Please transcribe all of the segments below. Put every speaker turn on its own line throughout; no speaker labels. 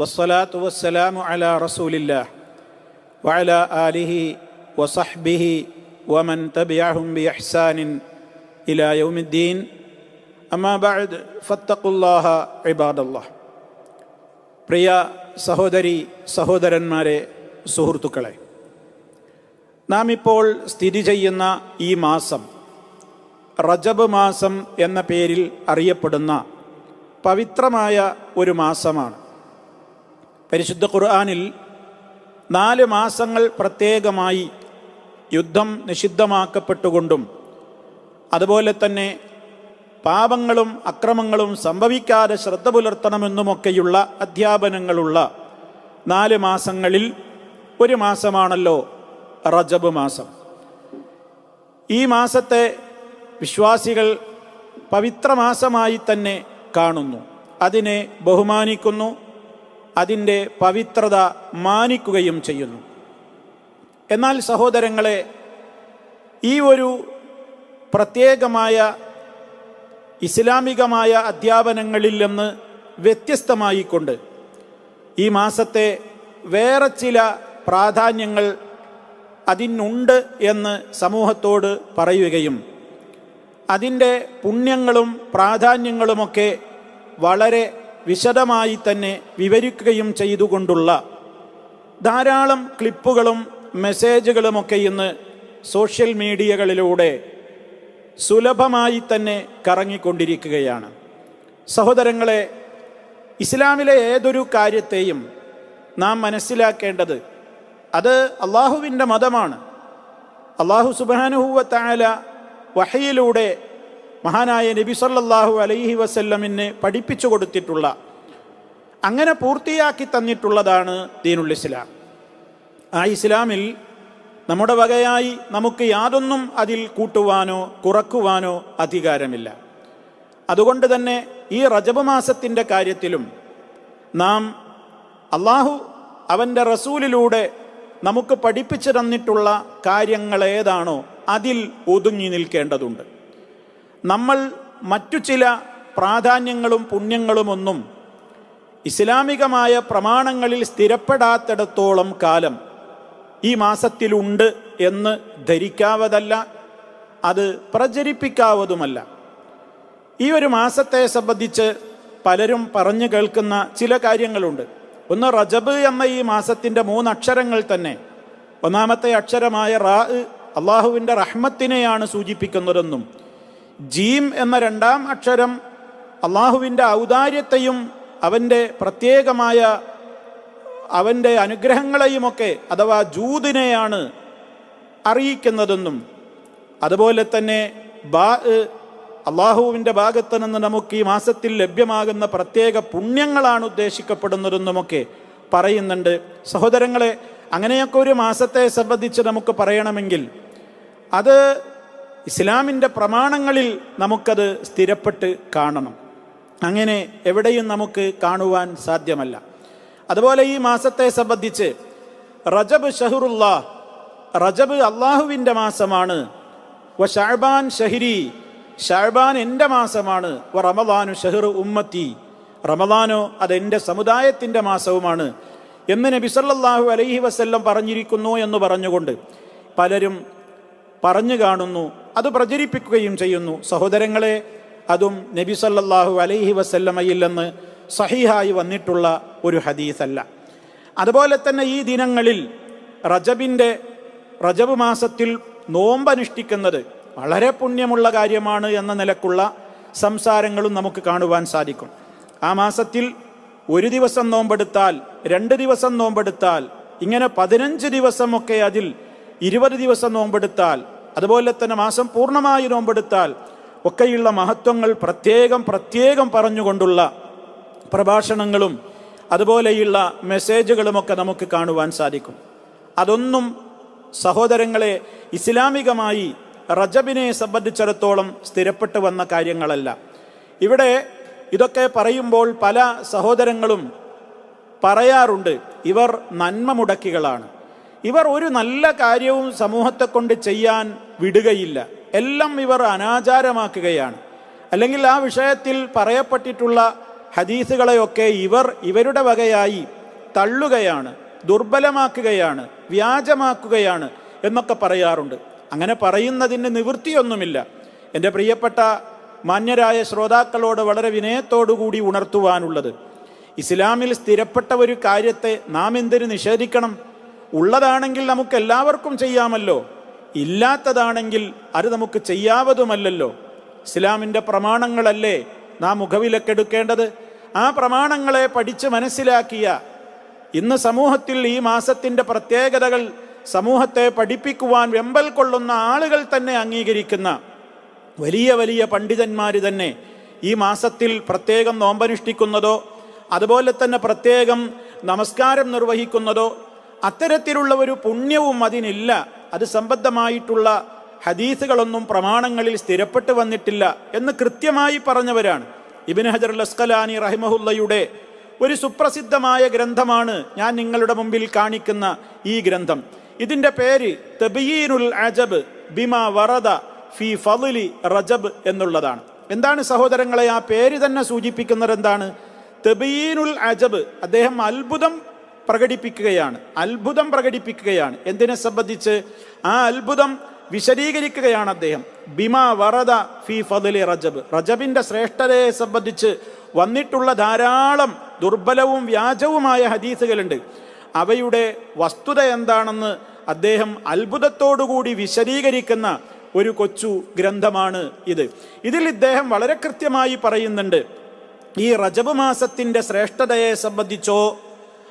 വസ്സലാത്തു വസ്സലാമു അല റസൂലില്ല വഅല ആലിഹി വസഹ്ബിഹി വമൻ തബിയാഹും ബി അഹ്സാനിൻ ഇലാ യൗമിദ്ദീൻ. അമ്മാ ബഅദ് ഫത്തഖുല്ലാഹ ഇബാദല്ലാഹ് പ്രിയ സഹോദരി സഹോദരന്മാരെ സുഹൃത്തുക്കളെ നാം ഇപ്പോൾ സ്ഥിതി ചെയ്യുന്ന ഈ മാസം റജബ് മാസം എന്ന പേരിൽ അറിയപ്പെടുന്ന പവിത്രമായ ഒരു മാസമാണ്. പരിശുദ്ധ ഖുർആാനിൽ നാല് മാസങ്ങൾ പ്രത്യേകമായി യുദ്ധം നിഷിദ്ധമാക്കപ്പെട്ടുകൊണ്ടും അതുപോലെ തന്നെ പാപങ്ങളും അക്രമങ്ങളും സംഭവിക്കാതെ ശ്രദ്ധ പുലർത്തണമെന്നുമൊക്കെയുള്ള അധ്യാപനങ്ങളുള്ള നാല് മാസങ്ങളിൽ ഒരു മാസമാണല്ലോ റജബ് മാസം. ഈ മാസത്തെ വിശ്വാസികൾ പവിത്രമാസമായി തന്നെ കാണുന്നു. അതിനെ ബഹുമാനിക്കുന്നു അതിന്റെ പവിത്രത മാനിക്കുകയും ചെയ്യുന്നു. എന്നാൽ സഹോദരങ്ങളെ ഈ ഒരു പ്രത്യേകമായ ഇസ്ലാമികമായ അധ്യാപനങ്ങളിൽ നിന്ന് വ്യത്യസ്തമായിക്കൊണ്ട് ഈ മാസത്തെ വേറെ ചില പ്രാധാന്യങ്ങൾ അതിനുണ്ട് എന്ന് സമൂഹത്തോട് പറയുകയും അതിന്റെ പുണ്യങ്ങളും പ്രാധാന്യങ്ങളുമൊക്കെ വളരെ വിശദമായി തന്നെ വിവരിക്കുകയും ചെയ്തുകൊണ്ടുള്ള ധാരാളം ക്ലിപ്പുകളും മെസ്സേജുകളുമൊക്കെ ഇന്ന് സോഷ്യൽ മീഡിയകളിലൂടെ സുലഭമായി തന്നെ കറങ്ങിക്കൊണ്ടിരിക്കുകയാണ്. സഹോദരങ്ങളെ ഇസ്ലാമിലെ ഏതൊരു കാര്യത്തെയും നാം മനസ്സിലാക്കേണ്ടത് അത് അള്ളാഹുവിന്റെ മതമാണ്. അള്ളാഹു സുബാനുഹൂവത്തായ വഹയിലൂടെ മഹാനായ നബി സല്ലാഹു അലൈഹി വസല്ലമിന് പഠിപ്പിച്ചു കൊടുത്തിട്ടുള്ള അങ്ങനെ പൂർത്തിയാക്കി തന്നിട്ടുള്ളതാണ് ദീനുൽ ഇസ്ലാം. ആ ഇസ്ലാമിൽ നമ്മുടെ വകയായി നമുക്ക് യാതൊന്നും അതിൽ കൂട്ടുവാനോ കുറക്കുവാനോ അധികാരമില്ല. അതുകൊണ്ട് തന്നെ ഈ റജബ് മാസത്തിന്റെ കാര്യത്തിലും നാം അള്ളാഹു അവന്റെ റസൂലിലൂടെ നമുക്ക് പഠിപ്പിച്ചു തന്നിട്ടുള്ള കാര്യങ്ങൾ ഏതാണോ അതിൽ ഒതുങ്ങി നിൽക്കേണ്ടതുണ്ട്. നമ്മൾ മറ്റു ചില പ്രാധാന്യങ്ങളും പുണ്യങ്ങളുമൊന്നും ഇസ്ലാമികമായ പ്രമാണങ്ങളിൽ സ്ഥിരപ്പെടാത്തിടത്തോളം കാലം ഈ മാസത്തിലുണ്ട് എന്ന് ധരിക്കാവതല്ല അത് പ്രചരിപ്പിക്കാവതുമല്ല. ഈ ഒരു മാസത്തെ സംബന്ധിച്ച് പലരും പറഞ്ഞു കേൾക്കുന്ന ചില കാര്യങ്ങളുണ്ട്. ഒന്ന് റജബ് എന്ന ഈ മാസത്തിന്റെ മൂന്നക്ഷരങ്ങൾ തന്നെ. ഒന്നാമത്തെ അക്ഷരമായ റാ അള്ളാഹുവിന്റെ റഹ്മത്തിനെയാണ് സൂചിപ്പിക്കുന്നതെന്നും ജീം എന്ന രണ്ടാം അക്ഷരം അള്ളാഹുവിന്റെ ഔദാര്യത്തെയും അവന്റെ പ്രത്യേകമായ അവന്റെ അനുഗ്രഹങ്ങളെയുമൊക്കെ അഥവാ ജൂതിനെയാണ് അറിയിക്കുന്നതെന്നും അതുപോലെ തന്നെ ബാ അള്ളാഹുവിന്റെ ഭാഗത്ത് നിന്ന് നമുക്ക് ഈ മാസത്തിൽ ലഭ്യമാകുന്ന പ്രത്യേക പുണ്യങ്ങളാണ് ഉദ്ദേശിക്കപ്പെടുന്നതെന്നുമൊക്കെ പറയുന്നുണ്ട്. സഹോദരങ്ങളെ അങ്ങനെയൊക്കെ ഒരു മാസത്തെ സംബന്ധിച്ച് നമുക്ക് പറയണമെങ്കിൽ അത് ഇസ്ലാമിന്റെ പ്രമാണങ്ങളിൽ നമുക്കത് സ്ഥിരപ്പെട്ട് കാണണം. അങ്ങനെ എവിടെയും നമുക്ക് കാണുവാൻ സാധ്യമല്ല. അതുപോലെ ഈ മാസത്തെ സംബന്ധിച്ച് റജബ് ഷഹുറുല്ലാ റജബ് അള്ളാഹുവിന്റെ മാസമാണ് വ ഷാബാൻ ഷഹിരി ഷാബാൻ എന്റെ മാസമാണ് വ റമദാനു ഷഹർ ഉമ്മത്തി റമദാനോ അതെന്റെ സമുദായത്തിന്റെ മാസവുമാണ് എന്ന് നബി സല്ലല്ലാഹു അലൈഹി വസ്ല്ലം പറഞ്ഞിരിക്കുന്നു എന്ന് പറഞ്ഞുകൊണ്ട് പലരും പറഞ്ഞു കാണുന്നു. അത് പ്രചരിപ്പിക്കുകയും ചെയ്യുന്നു. സഹോദരങ്ങളെ അതും നബി സല്ലാഹു അലൈഹി വസല്ലമയിൽ സഹിഹായി വന്നിട്ടുള്ള ഒരു ഹദീസല്ല. അതുപോലെ തന്നെ ഈ ദിനങ്ങളിൽ റജബിന്റെ റജബ് മാസത്തിൽ നോമ്പനുഷ്ഠിക്കുന്നത് വളരെ പുണ്യമുള്ള കാര്യമാണ് എന്ന നിലക്കുള്ള സംസാരങ്ങളും നമുക്ക് കാണുവാൻ സാധിക്കും. ആ മാസത്തിൽ ഒരു ദിവസം നോമ്പെടുത്താൽ രണ്ട് ദിവസം നോമ്പെടുത്താൽ ഇങ്ങനെ പതിനഞ്ച് ദിവസമൊക്കെ അതിൽ ഇരുപത് ദിവസം നോമ്പെടുത്താൽ അതുപോലെ തന്നെ മാസം പൂർണമായി നോമ്പെടുത്താൽ ഒക്കെയുള്ള മഹത്വങ്ങൾ പ്രത്യേകം പ്രത്യേകം പറഞ്ഞുകൊണ്ടുള്ള പ്രഭാഷണങ്ങളും അതുപോലെയുള്ള മെസ്സേജുകളുമൊക്കെ നമുക്ക് കാണുവാൻ സാധിക്കും. അതൊന്നും സഹോദരങ്ങളെ ഇസ്ലാമികമായി റജബിനെ സംബന്ധിച്ചിടത്തോളം സ്ഥിരപ്പെട്ടു വന്ന കാര്യങ്ങളല്ല. ഇവിടെ ഇതൊക്കെ പറയുമ്പോൾ പല സഹോദരങ്ങളും പറയാറുണ്ട് ഇവർ നന്മ മുടക്കികളാണ് ഇവർ ഒരു നല്ല കാര്യവും സമൂഹത്തെ കൊണ്ട് ചെയ്യാൻ വിടുകയില്ല. എല്ലാം ഇവർ അനാചാരമാക്കുകയാണ്. അല്ലെങ്കിൽ ആ വിഷയത്തിൽ പറയപ്പെട്ടിട്ടുള്ള ഹദീസുകളെയൊക്കെ ഇവർ ഇവരുടെ വകയായി തള്ളുകയാണ് ദുർബലമാക്കുകയാണ് വ്യാജമാക്കുകയാണ് എന്നൊക്കെ പറയാറുണ്ട്. അങ്ങനെ പറയുന്നതിന് നിവൃത്തിയൊന്നുമില്ല. എന്റെ പ്രിയപ്പെട്ട മാന്യരായ ശ്രോതാക്കളോട് വളരെ വിനയത്തോടുകൂടി ഉണർത്തുവാനുള്ളത് ഇസ്ലാമിൽ സ്ഥിരപ്പെട്ട ഒരു കാര്യത്തെ നാം എന്തിന് നിഷേധിക്കണം? ഉള്ളതാണെങ്കിൽ നമുക്ക് എല്ലാവർക്കും ചെയ്യാമല്ലോ. ഇല്ലാത്തതാണെങ്കിൽ അത് നമുക്ക് ചെയ്യാവതുമല്ലല്ലോ. ഇസ്ലാമിന്റെ പ്രമാണങ്ങളല്ലേ നാം മുഖവിലക്കെടുക്കേണ്ടത്? ആ പ്രമാണങ്ങളെ പഠിച്ച് മനസ്സിലാക്കിയ ഇന്ന് സമൂഹത്തിൽ ഈ മാസത്തിന്റെ പ്രത്യേകതകൾ സമൂഹത്തെ പഠിപ്പിക്കുവാൻ വെമ്പൽ കൊള്ളുന്ന ആളുകൾ തന്നെ അംഗീകരിക്കുന്ന വലിയ വലിയ പണ്ഡിതന്മാർ തന്നെ ഈ മാസത്തിൽ പ്രത്യേകം നോമ്പനുഷ്ഠിക്കുന്നതോ അതുപോലെ തന്നെ പ്രത്യേകം നമസ്കാരം നിർവഹിക്കുന്നതോ അത്തരത്തിലുള്ള ഒരു പുണ്യവും അതിനില്ല. അത് സംബന്ധമായിട്ടുള്ള ഹദീസുകളൊന്നും പ്രമാണങ്ങളിൽ സ്ഥിരപ്പെട്ടു വന്നിട്ടില്ല എന്ന് കൃത്യമായി പറഞ്ഞവരാണ്. ഇബിൻ ഹജർ ലസ്കലാനി റഹിമഹുല്ലയുടെ ഒരു സുപ്രസിദ്ധമായ ഗ്രന്ഥമാണ് ഞാൻ നിങ്ങളുടെ മുമ്പിൽ കാണിക്കുന്ന ഈ ഗ്രന്ഥം. ഇതിന്റെ പേര് തബീനുൽ അജബ് ബിമ വറദ ഫി ഫലി റജബ് എന്നുള്ളതാണ്. എന്താണ് സഹോദരങ്ങളെ ആ പേര് തന്നെ സൂചിപ്പിക്കുന്നത് എന്താണ്? തബീനുൽ അജബ് അദ്ദേഹം അത്ഭുതം പ്രകടിപ്പിക്കുകയാണ്. അത്ഭുതം പ്രകടിപ്പിക്കുകയാണ്. എന്തിനെ സംബന്ധിച്ച്? ആ അത്ഭുതം വിശദീകരിക്കുകയാണ് അദ്ദേഹം. ബിമ വറദ ഫി ഫദലി റജബ്. റജബിന്റെ ശ്രേഷ്ഠതയെ സംബന്ധിച്ച് വന്നിട്ടുള്ള ധാരാളം ദുർബലവും വ്യാജവുമായ ഹദീസുകളുണ്ട്. അവയുടെ വസ്തുത എന്താണെന്ന് അദ്ദേഹം അത്ഭുതത്തോടുകൂടി വിശദീകരിക്കുന്ന ഒരു കൊച്ചു ഗ്രന്ഥമാണ് ഇത്. ഇതിൽ ഇദ്ദേഹം വളരെ കൃത്യമായി പറയുന്നുണ്ട് ഈ റജബ് മാസത്തിന്റെ ശ്രേഷ്ഠതയെ സംബന്ധിച്ചോ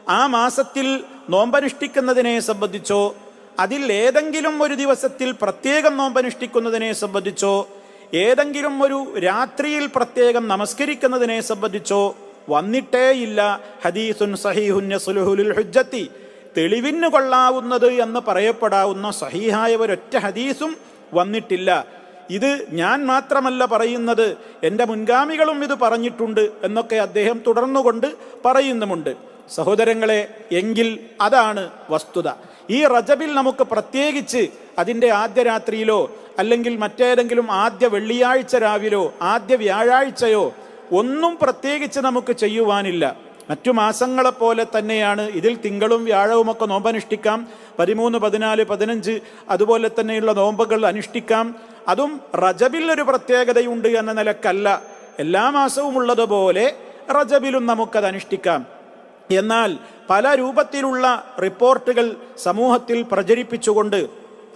ആ മാസത്തിൽ നോമ്പനുഷ്ഠിക്കുന്നതിനെ സംബന്ധിച്ചോ അതിൽ ഏതെങ്കിലും ഒരു ദിവസത്തിൽ പ്രത്യേകം നോമ്പനുഷ്ഠിക്കുന്നതിനെ സംബന്ധിച്ചോ ഏതെങ്കിലും ഒരു രാത്രിയിൽ പ്രത്യേകം നമസ്കരിക്കുന്നതിനെ സംബന്ധിച്ചോ വന്നിട്ടേയില്ല. ഹദീസുൻ സഹീഹുൻ ഹുജ്ജത്തി. തെളിവിന് കൊള്ളാവുന്നത് എന്ന് പറയപ്പെടാവുന്ന സഹീഹായ ഒരൊറ്റ ഹദീസും വന്നിട്ടില്ല. ഇത് ഞാൻ മാത്രമല്ല പറയുന്നത് എന്റെ മുൻഗാമികളും ഇത് പറഞ്ഞിട്ടുണ്ട് എന്നൊക്കെ അദ്ദേഹം തുടർന്നുകൊണ്ട് പറയുന്നുമുണ്ട്. സഹോദരങ്ങളെ എങ്കിൽ അതാണ് വസ്തുത. ഈ റജബിൽ നമുക്ക് പ്രത്യേകിച്ച് അതിന്റെ ആദ്യ രാത്രിയിലോ അല്ലെങ്കിൽ മറ്റേതെങ്കിലും ആദ്യ വെള്ളിയാഴ്ച രാവിലോ ആദ്യ വ്യാഴാഴ്ചയോ ഒന്നും പ്രത്യേകിച്ച് നമുക്ക് ചെയ്യുവാനില്ല. മറ്റു മാസങ്ങളെ പോലെ തന്നെയാണ് ഇതിൽ തിങ്കളും വ്യാഴവും ഒക്കെ നോമ്പനുഷ്ഠിക്കാം. പതിമൂന്ന് പതിനാല് പതിനഞ്ച് അതുപോലെ തന്നെയുള്ള നോമ്പുകൾ അനുഷ്ഠിക്കാം. അതും റജബിൽ ഒരു പ്രത്യേകതയുണ്ട് എന്ന നിലക്കല്ല. എല്ലാ മാസവും ഉള്ളതുപോലെ റജബിലും നമുക്കത് അനുഷ്ഠിക്കാം എന്നാൽ പല രൂപത്തിലുള്ള റിപ്പോർട്ടുകൾ സമൂഹത്തിൽ പ്രചരിപ്പിച്ചുകൊണ്ട്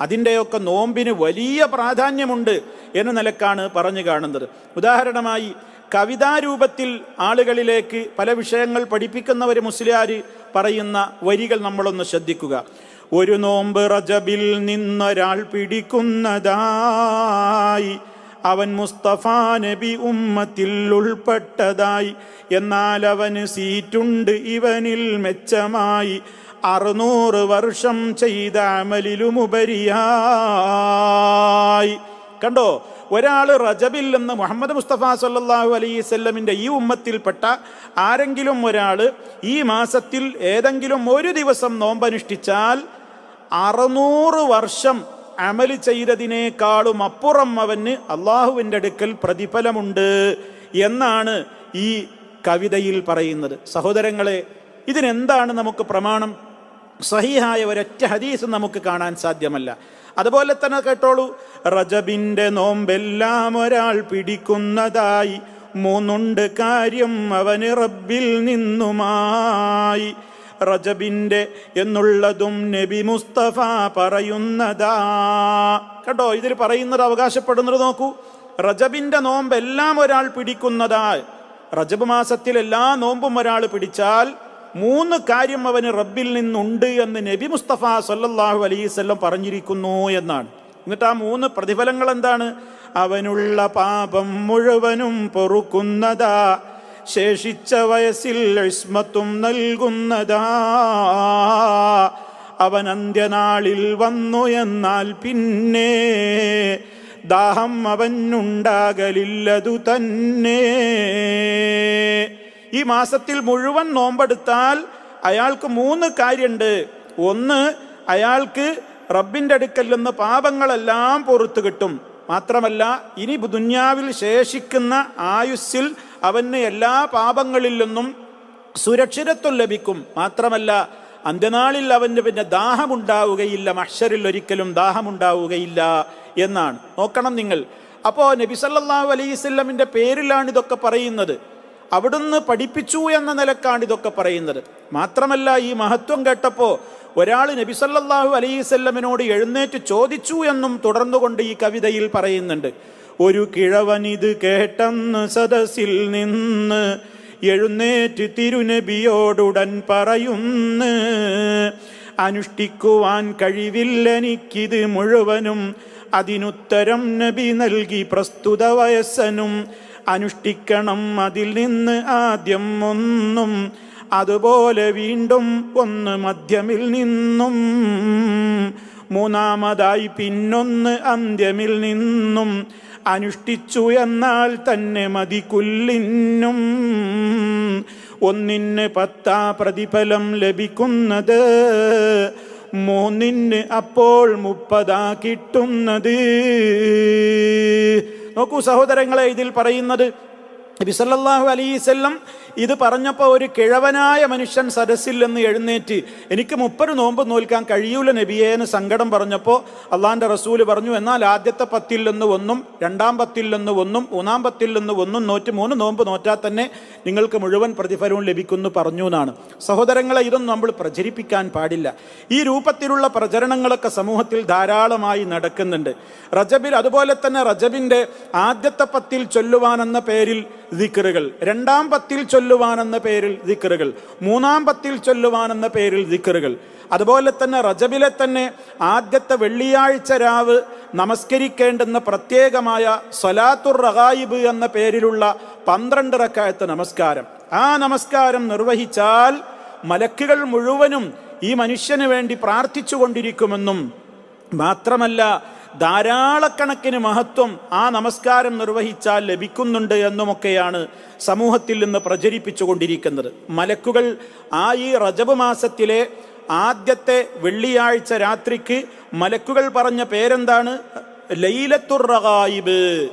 അതിന്റെയൊക്കെ നോമ്പിന് വലിയ പ്രാധാന്യമുണ്ട് എന്ന നിലക്കാണ് പറഞ്ഞു കാണുന്നത്. ഉദാഹരണമായി കവിതാരൂപത്തിൽ ആളുകളിലേക്ക് പല വിഷയങ്ങൾ പഠിപ്പിക്കുന്നവർ മുസ്ലിയാർ പറയുന്ന വരികൾ നമ്മളൊന്ന് ശ്രദ്ധിക്കുക. ഒരു നോമ്പ് റജബിൽ നിന്നൊരാൾ പിടിക്കുന്നതായി അവൻ മുസ്തഫ നബി ഉമ്മത്തിൽ ഉൾപ്പെട്ടതായി. എന്നാൽ അവന് സീറ്റുണ്ട് ഇവനിൽ മെച്ചമായി. അറുന്നൂറ് വർഷം ചെയ്ത അമലിലുമുപരിയായി. കണ്ടോ? ഒരാൾ റജബിൽ നിന്ന് മുഹമ്മദ് മുസ്തഫ സല്ലാഹു അലൈവല്ലമിന്റെ ഈ ഉമ്മത്തിൽപ്പെട്ട ആരെങ്കിലും ഒരാൾ ഈ മാസത്തിൽ ഏതെങ്കിലും ഒരു ദിവസം നോമ്പനുഷ്ഠിച്ചാൽ അറുന്നൂറ് വർഷം അമൽ ചെയ്തതിനേക്കാളും അപ്പുറം അവന് അള്ളാഹുവിന്റെ അടുക്കൽ പ്രതിഫലമുണ്ട് എന്നാണ് ഈ കവിതയിൽ പറയുന്നത്. സഹോദരങ്ങളെ ഇതിനെന്താണ് നമുക്ക് പ്രമാണം? സഹിഹായ ഒരൊറ്റ ഹദീസ് നമുക്ക് കാണാൻ സാധ്യമല്ല. അതുപോലെ തന്നെ കേട്ടോളൂ റജബിന്റെ നോമ്പെല്ലാം ഒരാൾ പിടിക്കുന്നതായി മൂന്നുണ്ട് കാര്യം അവന് റബ്ബിൽ നിന്നുമായി. റജബിന്റെ എന്നുള്ളതും നബി മുസ്തഫ പറയുന്നതാ. കേട്ടോ ഇതിൽ പറയുന്നത് അവകാശപ്പെടുന്നത് നോക്കൂ. റജബിന്റെ നോമ്പ് എല്ലാം ഒരാൾ പിടിക്കുന്നതാ റജബ് മാസത്തിൽ എല്ലാ നോമ്പും ഒരാൾ പിടിച്ചാൽ മൂന്ന് കാര്യം അവന് റബ്ബിൽ നിന്നുണ്ട് എന്ന് നബി മുസ്തഫ സല്ലാഹു അലൈവല്ലം പറഞ്ഞിരിക്കുന്നു എന്നാണ്. എന്നിട്ട് ആ മൂന്ന് പ്രതിഫലങ്ങൾ എന്താണ്? അവനുള്ള പാപം മുഴുവനും പൊറുക്കുന്നതാ. ശേഷിച്ച വയസ്സിൽ ഇസ്മത്തും നൽകുന്നതാ. അവൻ അന്ത്യനാളിൽ വന്നു എന്നാൽ പിന്നെ ദാഹം അവനുണ്ടാകലില്ലതു തന്നെ. ഈ മാസത്തിൽ മുഴുവൻ നോമ്പെടുത്താൽ അയാൾക്ക് മൂന്ന് കാര്യമുണ്ട് ഒന്ന് അയാൾക്ക് റബ്ബിന്റെ അടുക്കൽ നിന്ന് പാപങ്ങളെല്ലാം പുറത്തു കിട്ടും. മാത്രമല്ല ഇനി ദുന്യാവിൽ ശേഷിക്കുന്ന ആയുസ്സിൽ അവന് എല്ലാ പാപങ്ങളിൽ നിന്നും സുരക്ഷിതത്വം ലഭിക്കും. മാത്രമല്ല അന്ത്യനാളിൽ അവന് പിന്നെ ദാഹമുണ്ടാവുകയില്ല. മഷറിൽ ഒരിക്കലും ദാഹമുണ്ടാവുകയില്ല എന്നാണ്. നോക്കണം നിങ്ങൾ. അപ്പോൾ നബി സല്ലല്ലാഹു അലൈഹി സ്വല്ലമിന്റെ പേരിലാണ് ഇതൊക്കെ പറയുന്നത്. അവിടുന്ന് പഠിപ്പിച്ചു എന്ന നിലക്കാണ് ഇതൊക്കെ പറയുന്നത്. മാത്രമല്ല ഈ മഹത്വം കേട്ടപ്പോൾ ഒരാൾ നബി സല്ലല്ലാഹു അലൈഹി സ്വല്ലമിനോട് എഴുന്നേറ്റ് ചോദിച്ചു എന്നും തുടർന്നുകൊണ്ട് ഈ കവിതയിൽ പറയുന്നുണ്ട്. ഒരു കിഴവനിത് കേട്ടെന്ന് സദസ്സിൽ നിന്ന് എഴുന്നേറ്റ് തിരുനബിയോടുടൻ പറയുന്നു അനുഷ്ഠിക്കുവാൻ കഴിവില്ലെനിക്കിത് മുഴുവനും അതിനുത്തരം നബി നൽകി പ്രസ്തുത വയസ്സനും അനുഷ്ഠിക്കണം അതിൽ നിന്ന് ആദ്യം ഒന്നും അതുപോലെ വീണ്ടും ഒന്ന് മധ്യമിൽ നിന്നും മൂന്നാമതായി പിന്നൊന്ന് അന്ത്യമിൽ നിന്നും അനുഷ്ഠിച്ചു എന്നാൽ തന്നെ മതി കുല്ലിനും ഒന്നിന് പത്താ പ്രതിഫലം ലഭിക്കുന്നത് മൂന്നിന് അപ്പോൾ മുപ്പതാ കിട്ടുന്നത്. നോക്കൂ സഹോദരങ്ങളെ ഇതിൽ പറയുന്നത് നബി സല്ലല്ലാഹു അലൈവല്ലം ഇത് പറഞ്ഞപ്പോൾ ഒരു കിഴവനായ മനുഷ്യൻ സദസ്സിൽ നിന്ന് എഴുന്നേറ്റ് എനിക്ക് മുപ്പത് നോമ്പ് നോൽക്കാൻ കഴിയൂല നബിയേന്ന് സങ്കടം പറഞ്ഞപ്പോൾ അള്ളാന്റെ റസൂൽ പറഞ്ഞു എന്നാൽ ആദ്യത്തെ പത്തിൽ നിന്ന് ഒന്നും രണ്ടാം പത്തിൽ നിന്ന് ഒന്നും മൂന്നാം പത്തിൽ നിന്ന് ഒന്നും നോറ്റ് മൂന്ന് നോമ്പ് നോറ്റാൽ തന്നെ നിങ്ങൾക്ക് മുഴുവൻ പ്രതിഫലവും ലഭിക്കുന്നു പറഞ്ഞു എന്നാണ്. സഹോദരങ്ങളെ ഇതൊന്നും നമ്മൾ പ്രചരിപ്പിക്കാൻ പാടില്ല. ഈ രൂപത്തിലുള്ള പ്രചരണങ്ങളൊക്കെ സമൂഹത്തിൽ ധാരാളമായി നടക്കുന്നുണ്ട്. റജബിൽ അതുപോലെ തന്നെ റജബിന്റെ ആദ്യത്തെ പത്തിൽ ചൊല്ലുവാനെന്ന പേരിൽ ദിക്കറുകൾ രണ്ടാം പത്തിൽ ചൊല്ലുവാനെന്ന പേരിൽ ദിക്കറുകൾ മൂന്നാം പത്തിൽ ചൊല്ലുവാനെന്ന പേരിൽ ദിക്കറുകൾ അതുപോലെ തന്നെ റജബിലെ തന്നെ ആദ്യത്തെ വെള്ളിയാഴ്ച രാവ് നമസ്കരിക്കേണ്ടുന്ന പ്രത്യേകമായ സൊലാത്തുർ റഹായിബ് എന്ന പേരിലുള്ള പന്ത്രണ്ട് റക്കായത്ത് നമസ്കാരം. ആ നമസ്കാരം നിർവഹിച്ചാൽ മലക്കുകൾ മുഴുവനും ഈ മനുഷ്യന് വേണ്ടി പ്രാർത്ഥിച്ചു കൊണ്ടിരിക്കുമെന്നും മാത്രമല്ല ധാരാളക്കണക്കിന് മഹത്വം ആ നമസ്കാരം നിർവഹിച്ചാൽ ലഭിക്കുന്നുണ്ട് എന്നുമൊക്കെയാണ് സമൂഹത്തിൽ നിന്ന് പ്രചരിപ്പിച്ചുകൊണ്ടിരിക്കുന്നത്. മലക്കുകൾ ആ ഈ റജബ് മാസത്തിലെ ആദ്യത്തെ വെള്ളിയാഴ്ച രാത്രിക്ക് മലക്കുകൾ പറഞ്ഞ പേരെന്താണ്? ലൈലത്തുർ റഗായിബ്.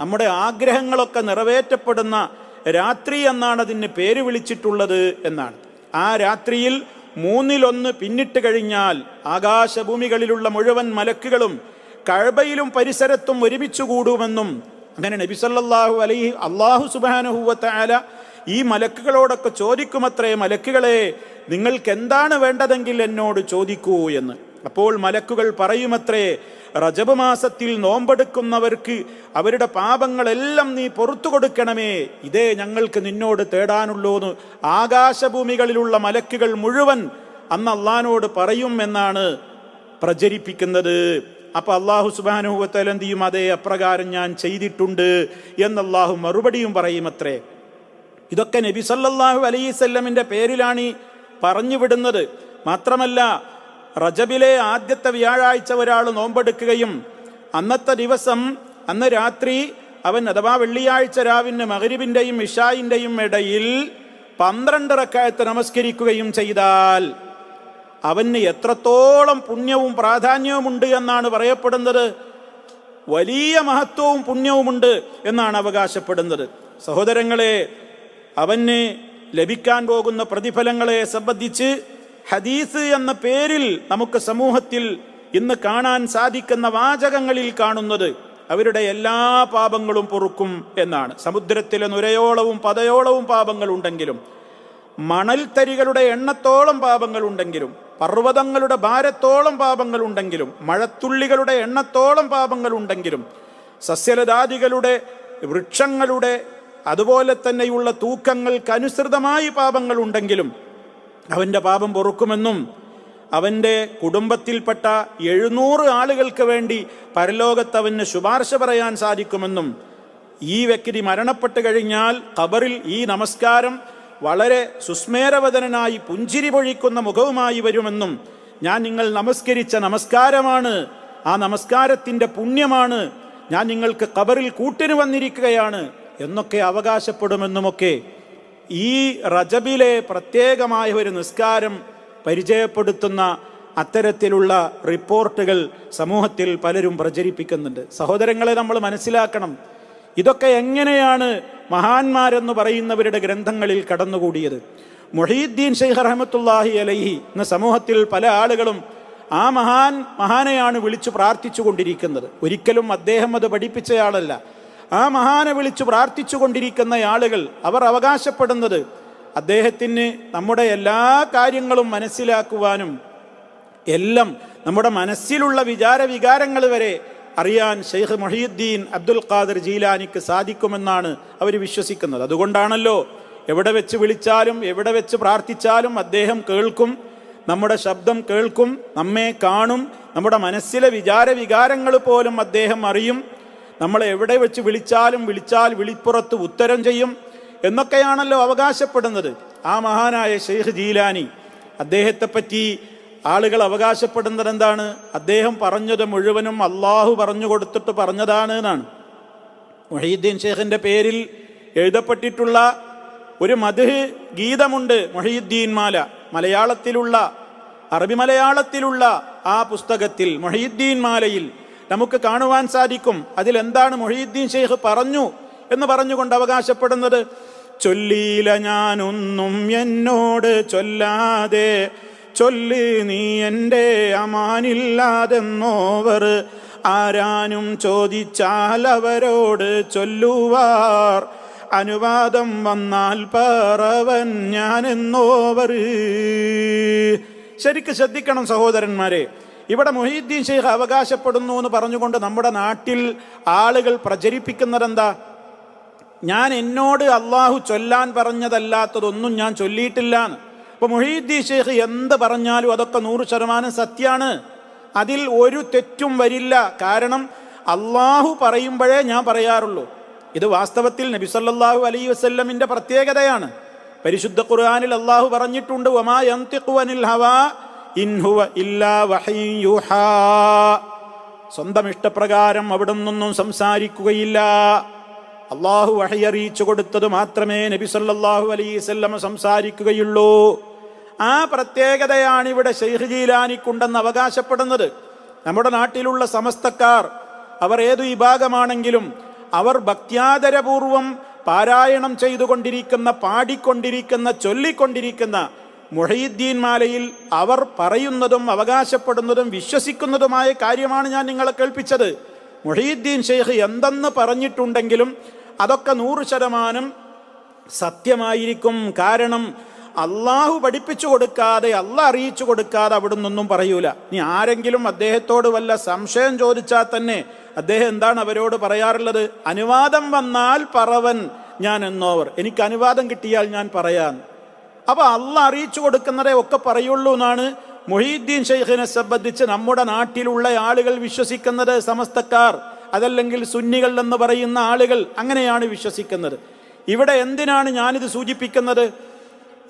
നമ്മുടെ ആഗ്രഹങ്ങളൊക്കെ നിറവേറ്റപ്പെടുന്ന രാത്രി എന്നാണ് അതിന് പേര് വിളിച്ചിട്ടുള്ളത് എന്നാണ്. ആ രാത്രിയിൽ മൂന്നിലൊന്ന് പിന്നിട്ട് കഴിഞ്ഞാൽ ആകാശഭൂമികളിലുള്ള മുഴുവൻ മലക്കുകളും കഴബയിലും പരിസരത്തും ഒരുമിച്ച് കൂടുമെന്നും അങ്ങനെ നബി സല്ലല്ലാഹു അലൈഹി അള്ളാഹു സുബാനുഹൂവത്തായ ഈ മലക്കുകളോടൊക്കെ ചോദിക്കുമത്രേ മലക്കുകളെ നിങ്ങൾക്ക് എന്താണ് വേണ്ടതെങ്കിൽ എന്നോട് ചോദിക്കൂ എന്ന്. അപ്പോൾ മലക്കുകൾ പറയുമത്രേ റജബ് മാസത്തിൽ നോമ്പെടുക്കുന്നവർക്ക് അവരുടെ പാപങ്ങളെല്ലാം നീ പുറത്തു കൊടുക്കണമേ ഇതേ ഞങ്ങൾക്ക് നിന്നോട് തേടാനുള്ളൂന്ന് ആകാശഭൂമികളിലുള്ള മലക്കുകൾ മുഴുവൻ അന്ന് അള്ളഹാനോട് പറയും എന്നാണ് പ്രചരിപ്പിക്കുന്നത്. അപ്പൊ അള്ളാഹു സുബാനുഭവത്തൽ എന്ത് ചെയ്യും? അതേ അപ്രകാരം ഞാൻ ചെയ്തിട്ടുണ്ട് എന്ന് മറുപടിയും പറയുമത്രേ ഇതൊക്കെ നബി സല്ലാഹു അലൈസല്ലമിന്റെ പേരിലാണ് ഈ പറഞ്ഞു വിടുന്നത്. മാത്രമല്ല റജബിലെ ആദ്യത്തെ വ്യാഴാഴ്ച ഒരാൾ നോമ്പെടുക്കുകയും അന്നത്തെ ദിവസം അന്ന് രാത്രി അവൻ അഥവാ വെള്ളിയാഴ്ച രാവിന് മകരിബിന്റെയും ഇഷായിന്റെയും ഇടയിൽ പന്ത്രണ്ട് റക്കായത്ത് നമസ്കരിക്കുകയും ചെയ്താൽ അവന് എത്രത്തോളം പുണ്യവും പ്രാധാന്യവുമുണ്ട് എന്നാണ് പറയപ്പെടുന്നത്. വലിയ മഹത്വവും പുണ്യവുമുണ്ട് എന്നാണ് അവകാശപ്പെടുന്നത്. സഹോദരങ്ങളെ അവന് ലഭിക്കാൻ പോകുന്ന പ്രതിഫലങ്ങളെ സംബന്ധിച്ച് ഹദീസ് എന്ന പേരിൽ നമുക്ക് സമൂഹത്തിൽ ഇന്ന് കാണാൻ സാധിക്കുന്ന വാചകങ്ങളിൽ കാണുന്നത് അവരുടെ എല്ലാ പാപങ്ങളും പൊറുക്കും എന്നാണ്. സമുദ്രത്തിലെ നുരയോളവും പതയോളവും പാപങ്ങൾ ഉണ്ടെങ്കിലും മണൽത്തരികളുടെ എണ്ണത്തോളം പാപങ്ങൾ ഉണ്ടെങ്കിലും പർവതങ്ങളുടെ ഭാരത്തോളം പാപങ്ങൾ ഉണ്ടെങ്കിലും മഴത്തുള്ളികളുടെ എണ്ണത്തോളം പാപങ്ങൾ ഉണ്ടെങ്കിലും സസ്യലതാദികളുടെ വൃക്ഷങ്ങളുടെ അതുപോലെ തന്നെയുള്ള തൂക്കങ്ങൾക്കനുസൃതമായി പാപങ്ങൾ ഉണ്ടെങ്കിലും അവന്റെ പാപം പൊറുക്കുമെന്നും അവന്റെ കുടുംബത്തിൽപ്പെട്ട എഴുന്നൂറ് ആളുകൾക്ക് വേണ്ടി പരലോകത്ത് അവന് ശുപാർശ പറയാൻ സാധിക്കുമെന്നും ഈ വ്യക്തി മരണപ്പെട്ട് കഴിഞ്ഞാൽ ഖബറിൽ ഈ നമസ്കാരം വളരെ സുസ്മേരവദനായി പുഞ്ചിരി പൊഴിക്കുന്ന മുഖവുമായി വരുമെന്നും ഞാൻ നിങ്ങൾ നമസ്കരിച്ച നമസ്കാരമാണ്. ആ നമസ്കാരത്തിന്റെ പുണ്യമാണ്. ഞാൻ നിങ്ങൾക്ക് കബറിൽ കൂട്ടിന് വന്നിരിക്കുകയാണ് എന്നൊക്കെ അവകാശപ്പെടുമെന്നുമൊക്കെ ഈ റജബിലെ പ്രത്യേകമായ ഒരു നിസ്കാരം പരിചയപ്പെടുത്തുന്ന അത്തരത്തിലുള്ള റിപ്പോർട്ടുകൾ സമൂഹത്തിൽ പലരും പ്രചരിപ്പിക്കുന്നുണ്ട്. സഹോദരങ്ങളെ നമ്മൾ മനസ്സിലാക്കണം. ഇതൊക്കെ എങ്ങനെയാണ് മഹാന്മാരെന്ന് പറയുന്നവരുടെ ഗ്രന്ഥങ്ങളിൽ കടന്നുകൂടിയത്. മൊഹീദ്ദീൻ ഷെയ്ഖ് റഹമത്തുല്ലാഹി അലൈഹി എന്ന സമൂഹത്തിൽ പല ആളുകളും ആ മഹാൻ മഹാനെയാണ് വിളിച്ചു പ്രാർത്ഥിച്ചു കൊണ്ടിരിക്കുന്നത് ഒരിക്കലും അദ്ദേഹം അത് പഠിപ്പിച്ചയാളല്ല. ആ മഹാനെ വിളിച്ചു പ്രാർത്ഥിച്ചു കൊണ്ടിരിക്കുന്ന ആളുകൾ അവർ അവകാശപ്പെടുന്നത് അദ്ദേഹത്തിന് നമ്മുടെ എല്ലാ കാര്യങ്ങളും മനസ്സിലാക്കുവാനും എല്ലാം നമ്മുടെ മനസ്സിലുള്ള വിചാര വികാരങ്ങൾ വരെ അറിയാൻ ഷെയ്ഖ് മൊഹീദ്ദീൻ അബ്ദുൽ ഖാദർ ജീലാനിക്ക് സാധിക്കുമെന്നാണ് അവർ വിശ്വസിക്കുന്നത്. അതുകൊണ്ടാണല്ലോ എവിടെ വെച്ച് വിളിച്ചാലും എവിടെ വെച്ച് പ്രാർത്ഥിച്ചാലും അദ്ദേഹം കേൾക്കും നമ്മുടെ ശബ്ദം കേൾക്കും നമ്മെ കാണും നമ്മുടെ മനസ്സിലെ വിചാര വികാരങ്ങൾ പോലും അദ്ദേഹം അറിയും. നമ്മൾ എവിടെ വെച്ച് വിളിച്ചാലും വിളിച്ചാൽ വിളിപ്പുറത്ത് ഉത്തരം ചെയ്യും എന്നൊക്കെയാണല്ലോ അവകാശപ്പെടുന്നത്. ആ മഹാനായ ഷെയ്ഖ് ജീലാനി അദ്ദേഹത്തെ പറ്റി ആളുകൾ അവകാശപ്പെടുന്നത് എന്താണ്? അദ്ദേഹം പറഞ്ഞത് മുഴുവനും അള്ളാഹു പറഞ്ഞു കൊടുത്തിട്ട് പറഞ്ഞതാണ് എന്നാണ്. മൊഹീദ്ദീൻ ഷേഖിന്റെ പേരിൽ എഴുതപ്പെട്ടിട്ടുള്ള ഒരു മധു ഗീതമുണ്ട് മൊഹീദ്ദീൻ മാല. മലയാളത്തിലുള്ള അറബി മലയാളത്തിലുള്ള ആ പുസ്തകത്തിൽ മൊഹീദ്ദീൻ മാലയിൽ നമുക്ക് കാണുവാൻ സാധിക്കും. അതിലെന്താണ് മൊഹീദ്ദീൻ ഷെയ്ഖ് പറഞ്ഞു എന്ന് പറഞ്ഞുകൊണ്ട് അവകാശപ്പെടുന്നത്? ചൊല്ലീല ഞാനൊന്നും എന്നോട് ചൊല്ലാതെ ചൊല്ല് നീ എന്റെ അമാനില്ലാതെന്നോവർ. ആരാനും ചോദിച്ചാൽ അവരോട് ചൊല്ലുവാർ. അനുവാദം വന്നാൽ പറവൻ ഞാനെന്നോവർ. ശരിക്ക് ശ്രദ്ധിക്കണം സഹോദരന്മാരെ. ഇവിടെ മൊഹീദ്ദീൻ ഷെയ്ഖ് അവകാശപ്പെടുന്നു എന്ന് പറഞ്ഞുകൊണ്ട് നമ്മുടെ നാട്ടിൽ ആളുകൾ പ്രചരിപ്പിക്കുന്നതെന്താ? ഞാൻ എന്നോട് അള്ളാഹു ചൊല്ലാൻ പറഞ്ഞതല്ലാത്തതൊന്നും ഞാൻ ചൊല്ലിയിട്ടില്ല എന്ന്. അപ്പൊ മൊഹീദ്ദീൻ ഷെയ്ഖ് എന്ത് പറഞ്ഞാലും അതൊക്കെ നൂറ് ശതമാനം സത്യാണ്. അതിൽ ഒരു തെറ്റും വരില്ല. കാരണം അള്ളാഹു പറയുമ്പോഴേ ഞാൻ പറയാറുള്ളൂ. ഇത് വാസ്തവത്തിൽ നബി സല്ലല്ലാഹു അലൈ വസ്ല്ലമിന്റെ പ്രത്യേകതയാണ്. പരിശുദ്ധ ഖുർആാനിൽ അള്ളാഹു പറഞ്ഞിട്ടുണ്ട് യന്തിഖുവനിൽ ഇല്ലാ സ്വന്തം ഇഷ്ടപ്രകാരം അവിടെ നിന്നൊന്നും സംസാരിക്കുകയില്ല അള്ളാഹു വഹയറിയിച്ചു കൊടുത്തത് മാത്രമേ നബി സല്ലാഹു വസല്ലമ സംസാരിക്കുകയുള്ളൂ. ആ പ്രത്യേകതയാണ് ഇവിടെ ഷെയ്ഖ് ജീലാനിക്കുണ്ടെന്ന് അവകാശപ്പെടുന്നത്. നമ്മുടെ നാട്ടിലുള്ള സമസ്തക്കാർ അവർ ഏതു വിഭാഗമാണെങ്കിലും അവർ ഭക്ത്യാദരപൂർവം പാരായണം ചെയ്തുകൊണ്ടിരിക്കുന്ന പാടിക്കൊണ്ടിരിക്കുന്ന ചൊല്ലിക്കൊണ്ടിരിക്കുന്ന മുഹീദ്ദീൻ മാലയിൽ അവർ പറയുന്നതും അവകാശപ്പെടുന്നതും വിശ്വസിക്കുന്നതുമായ കാര്യമാണ് ഞാൻ നിങ്ങളെ കേൾപ്പിച്ചത്. മുഹീദ്ദീൻ ഷെയ്ഖ് എന്തെന്ന് പറഞ്ഞിട്ടുണ്ടെങ്കിലും അതൊക്കെ നൂറ് ശതമാനം സത്യമായിരിക്കും. കാരണം അള്ളാഹു പഠിപ്പിച്ചു കൊടുക്കാതെ അല്ല അറിയിച്ചു കൊടുക്കാതെ അവിടെ നിന്നൊന്നും പറയൂല. നീ ആരെങ്കിലും അദ്ദേഹത്തോട് വല്ല സംശയം ചോദിച്ചാൽ തന്നെ അദ്ദേഹം എന്താണ് അവരോട് പറയാറുള്ളത്? അനുവാദം വന്നാൽ പറവൻ ഞാൻ എന്നോവർ എനിക്ക് അനുവാദം കിട്ടിയാൽ ഞാൻ പറയാൻ. അപ്പൊ അല്ല അറിയിച്ചു കൊടുക്കുന്നതേ ഒക്കെ പറയുള്ളൂ എന്നാണ് മൊഹീദ്ദീൻ ഷെയ്ഖിനെ സംബന്ധിച്ച് നമ്മുടെ നാട്ടിലുള്ള ആളുകൾ വിശ്വസിക്കുന്നത് സമസ്തക്കാർ അതല്ലെങ്കിൽ സുന്നികൾ എന്ന് പറയുന്ന ആളുകൾ അങ്ങനെയാണ് വിശ്വസിക്കുന്നത്. ഇവിടെ എന്തിനാണ് ഞാനിത് സൂചിപ്പിക്കുന്നത്?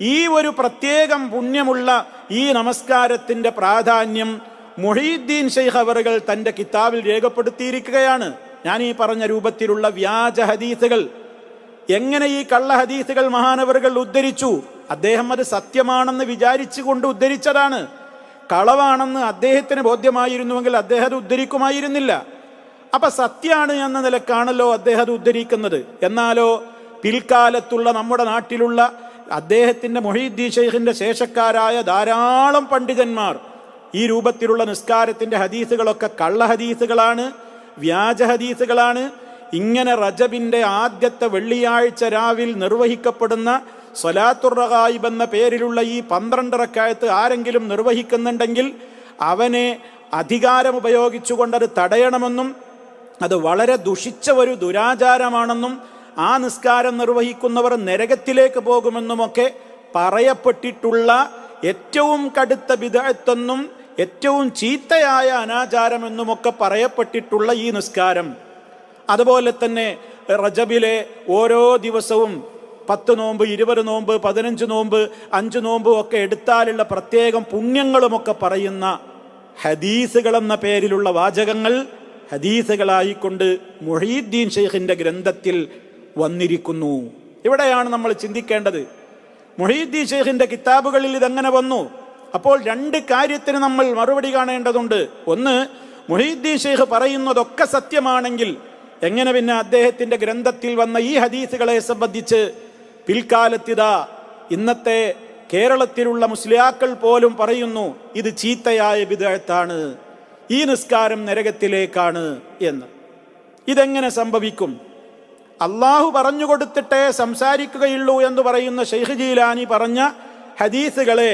ഈ ഒരു പ്രത്യേകം പുണ്യമുള്ള ഈ നമസ്കാരത്തിന്റെ പ്രാധാന്യം മൊഹീദ്ദീൻ ഷെയ്ഖ് അവറുകൾ തന്റെ കിതാബിൽ രേഖപ്പെടുത്തിയിരിക്കുകയാണ്. ഞാൻ ഈ പറഞ്ഞ രൂപത്തിലുള്ള വ്യാജ ഹദീസുകൾ. എങ്ങനെ ഈ കള്ള ഹദീസുകൾ മഹാനവറുകൾ ഉദ്ധരിച്ചു? അദ്ദേഹം അത് സത്യമാണെന്ന് വിചാരിച്ചുകൊണ്ട് ഉദ്ധരിച്ചതാണ്. കളവാണെന്ന് അദ്ദേഹത്തിന് ബോധ്യമായിരുന്നുവെങ്കിൽ അദ്ദേഹം അത് ഉദ്ധരിക്കുമായിരുന്നില്ല. അപ്പൊ സത്യാണ് എന്ന നിലക്കാണല്ലോ അദ്ദേഹം അത് ഉദ്ധരിക്കുന്നത്. എന്നാലോ പിൽക്കാലത്തുള്ള നമ്മുടെ നാട്ടിലുള്ള അദ്ദേഹത്തിന്റെ മൊഹീദ്ദീ ഷെയ്ഖിന്റെ ശേഷക്കാരായ ധാരാളം പണ്ഡിതന്മാർ ഈ രൂപത്തിലുള്ള നിസ്കാരത്തിന്റെ ഹദീസുകളൊക്കെ കള്ള ഹദീസുകളാണ് വ്യാജ ഹദീസുകളാണ്. ഇങ്ങനെ റജബിന്റെ ആദ്യത്തെ വെള്ളിയാഴ്ച രാവിൽ നിർവഹിക്കപ്പെടുന്ന സ്വലാത്തുറഹായിബ് എന്ന പേരിലുള്ള ഈ പന്ത്രണ്ടരക്കായത്ത് ആരെങ്കിലും നിർവഹിക്കുന്നുണ്ടെങ്കിൽ അവനെ അധികാരം ഉപയോഗിച്ചുകൊണ്ട് അത് തടയണമെന്നും അത് വളരെ ദുഷിച്ച ഒരു ദുരാചാരമാണെന്നും ആ നിസ്കാരം നിർവഹിക്കുന്നവർ നരകത്തിലേക്ക് പോകുമെന്നുമൊക്കെ പറയപ്പെട്ടിട്ടുള്ള ഏറ്റവും കടുത്ത വിദഗ്ധെന്നും ഏറ്റവും ചീത്തയായ അനാചാരമെന്നുമൊക്കെ പറയപ്പെട്ടിട്ടുള്ള ഈ നിസ്കാരം. അതുപോലെ തന്നെ റജബിലെ ഓരോ ദിവസവും പത്ത് നോമ്പ് ഇരുപത് നോമ്പ് പതിനഞ്ച് നോമ്പ് അഞ്ച് നോമ്പ് ഒക്കെ എടുത്താലുള്ള പ്രത്യേകം പുണ്യങ്ങളുമൊക്കെ പറയുന്ന ഹദീസുകൾ എന്ന പേരിലുള്ള വാചകങ്ങൾ ഹദീസുകളായിക്കൊണ്ട് മൊഹീദ്ദീൻ ഷെയ്ഖിന്റെ ഗ്രന്ഥത്തിൽ വന്നിരിക്കുന്നു. ഇവിടെയാണ് നമ്മൾ ചിന്തിക്കേണ്ടത്. മൊഹീദ്ദീൻ ഷെയ്ഖിന്റെ കിതാബുകളിൽ ഇതെങ്ങനെ വന്നു? അപ്പോൾ രണ്ട് കാര്യത്തിന് നമ്മൾ മറുപടി കാണേണ്ടതുണ്ട്. ഒന്ന് മൊഹീദ്ദീൻ ഷെയ്ഖ് പറയുന്നതൊക്കെ സത്യമാണെങ്കിൽ എങ്ങനെ പിന്നെ അദ്ദേഹത്തിന്റെ ഗ്രന്ഥത്തിൽ വന്ന ഈ ഹദീസുകളെ സംബന്ധിച്ച് പിൽക്കാലത്തിതാ ഇന്നത്തെ കേരളത്തിലുള്ള മുസ്ലിയാക്കൾ പോലും പറയുന്നു ഇത് ചീത്തയായ വിദഗ്ധാണ് ഈ നിസ്കാരം നരകത്തിലേക്കാണ് എന്ന്. ഇതെങ്ങനെ സംഭവിക്കും? അള്ളാഹു പറഞ്ഞു കൊടുത്തിട്ടേ സംസാരിക്കുകയുള്ളൂ എന്ന് പറയുന്ന ഷെയ്ഖ് ജീലാനി പറഞ്ഞ ഹദീസുകളെ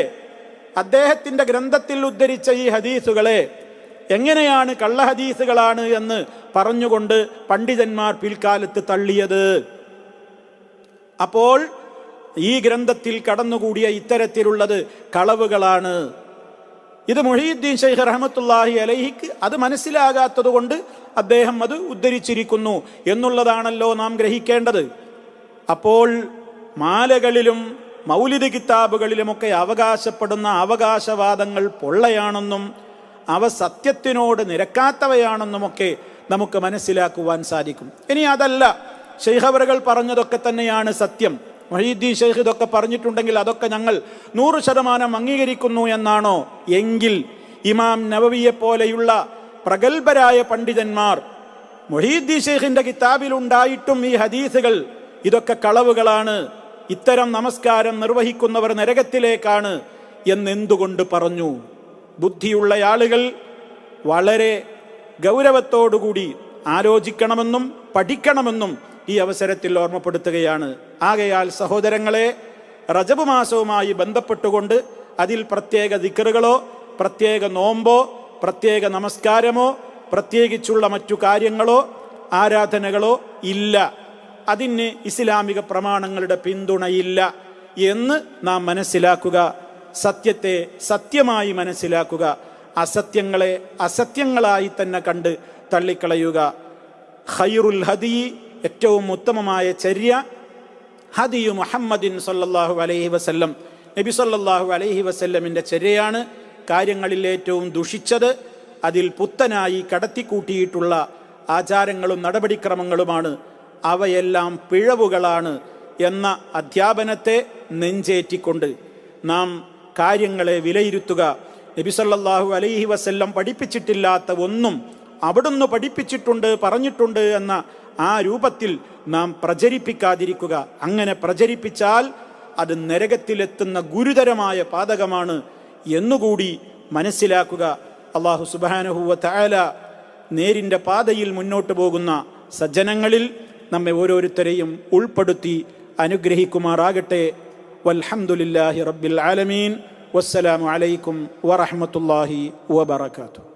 അദ്ദേഹത്തിന്റെ ഗ്രന്ഥത്തിൽ ഉദ്ധരിച്ച ഈ ഹദീസുകളെ എങ്ങനെയാണ് കള്ള ഹദീസുകളാണ് എന്ന് പറഞ്ഞുകൊണ്ട് പണ്ഡിതന്മാർ പിൽക്കാലത്ത് തള്ളിയത്. അപ്പോൾ ഈ ഗ്രന്ഥത്തിൽ കടന്നുകൂടിയ ഇത്തരത്തിലുള്ളത് കളവുകളാണ്. ഇത് മൊഹീദ്ദീൻ ഷെയ്ഖ് റഹമത്തുല്ലാഹി അലഹിക്ക് അത് മനസ്സിലാകാത്തത് കൊണ്ട് അദ്ദേഹം അത് ഉദ്ധരിച്ചിരിക്കുന്നു എന്നുള്ളതാണല്ലോ നാം ഗ്രഹിക്കേണ്ടത്. അപ്പോൾ മാലകളിലും മൗലിദ് കിതാബുകളിലുമൊക്കെ അവകാശപ്പെടുന്ന അവകാശവാദങ്ങൾ പൊള്ളയാണെന്നും അവ സത്യത്തിനോട് നിരക്കാത്തവയാണെന്നുമൊക്കെ നമുക്ക് മനസ്സിലാക്കുവാൻ സാധിക്കും. ഇനി അതല്ല ഷെയ്ഖവറുകൾ പറഞ്ഞതൊക്കെ തന്നെയാണ് സത്യം. മൊഹീദ്ദീൻ ഷെയ്ഖ് ഇതൊക്കെ പറഞ്ഞിട്ടുണ്ടെങ്കിൽ അതൊക്കെ ഞങ്ങൾ നൂറ് ശതമാനം അംഗീകരിക്കുന്നു എന്നാണോ? എങ്കിൽ ഇമാം നവവിയെ പോലെയുള്ള പ്രഗത്ഭരായ പണ്ഡിതന്മാർ മൊഹീദ്ദീൻ ഷെയ്ഖിന്റെ കിതാബിൽ ഉണ്ടായിട്ടും ഈ ഹദീസുകൾ ഇതൊക്കെ കളവുകളാണ്. ഇത്തരം നമസ്കാരം നിർവഹിക്കുന്നവർ നരകത്തിലേക്കാണ് എന്നെന്തുകൊണ്ട് പറഞ്ഞു? ബുദ്ധിയുള്ള ആളുകൾ വളരെ ഗൗരവത്തോടുകൂടി ആലോചിക്കണമെന്നും പഠിക്കണമെന്നും ഈ അവസരത്തിൽ ഓർമ്മപ്പെടുത്തുകയാണ്. ആകയാൽ സഹോദരങ്ങളെ റജബ് മാസവുമായി ബന്ധപ്പെട്ടുകൊണ്ട് അതിൽ പ്രത്യേക ദിക്കറുകളോ പ്രത്യേക നോമ്പോ പ്രത്യേക നമസ്കാരമോ പ്രത്യേകിച്ചുള്ള മറ്റു കാര്യങ്ങളോ ആരാധനകളോ ഇല്ല. അതിന് ഇസ്ലാമിക പ്രമാണങ്ങളുടെ പിന്തുണയില്ല എന്ന് നാം മനസ്സിലാക്കുക സത്യത്തെ സത്യമായി മനസ്സിലാക്കുക അസത്യങ്ങളെ അസത്യങ്ങളായി തന്നെ കണ്ട് തള്ളിക്കളയുക. ഖൈറുൽ ഹദി ഏറ്റവും ഉത്തമമായ ചര്യ ഹദിയു മുഹമ്മദിൻ സല്ലാഹു അലൈഹി വസല്ലം. നബി സല്ലാഹു അലൈഹി വസല്ലമിന്റെ ചര്യയാണ് കാര്യങ്ങളിൽ ഏറ്റവും ദുഷിച്ചത്. അതിൽ പുത്തനായി കടത്തിക്കൂട്ടിയിട്ടുള്ള ആചാരങ്ങളും നടപടിക്രമങ്ങളുമാണ്. അവയെല്ലാം പിഴവുകളാണ് എന്ന അധ്യാപനത്തെ നെഞ്ചേറ്റിക്കൊണ്ട് നാം കാര്യങ്ങളെ വിലയിരുത്തുക. നബി സല്ലല്ലാഹു അലൈഹി വസല്ലം പഠിപ്പിച്ചിട്ടില്ലാത്ത ഒന്നും അവിടുന്ന് പഠിപ്പിച്ചിട്ടുണ്ട് പറഞ്ഞിട്ടുണ്ട് എന്ന ആ രൂപത്തിൽ നാം പ്രചരിപ്പിക്കാതിരിക്കുക. അങ്ങനെ പ്രചരിപ്പിച്ചാൽ അത് നരകത്തിലെത്തുന്ന ഗുരുതരമായ പാതകമാണ് എന്നുകൂടി മനസ്സിലാക്കുക. അള്ളാഹു സുബാനഹുവ തായാല നേരിന്റെ പാതയിൽ മുന്നോട്ട് പോകുന്ന സജ്ജനങ്ങളിൽ നമ്മെ ഓരോരുത്തരെയും ഉൾപ്പെടുത്തി അനുഗ്രഹിക്കുമാറാകട്ടെ. വൽഹമുല്ലാഹി റബ്ബിൽ ആലമീൻ. വസ്സലാമലൈക്കും അലൈക്കും വറഹ്മത്തുള്ളാഹി വബറകാതുഹു.